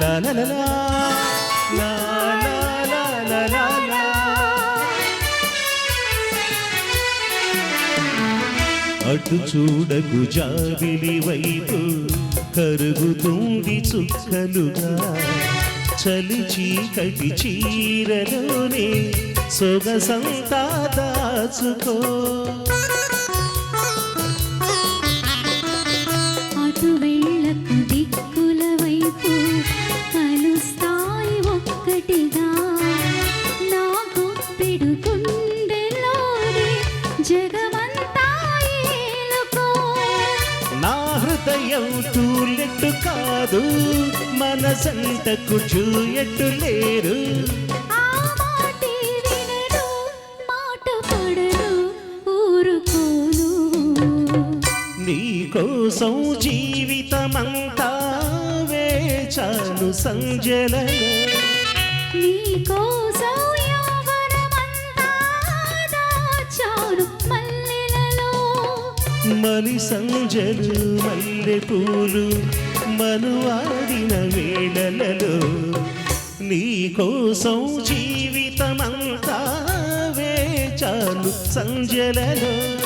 లా లా లా లా లా లా లా లా అటు చూడకు జాబిలి వైపు కరుగుతుంది చుక్కలుగా. చలి చీకటి చీరలోనే సొగసంతా దాచుకో. హృదయం టూలెట్టు కాదు మనసంతకు చూయట్టు లేరు. నీకోసం జీవితమంతా వేచాను సంజలన మలి సంజలు మల్లె పూలు మనువాడిన వేళలలో నీ కోసం జీవితమంతా వేచాను సంజలలో.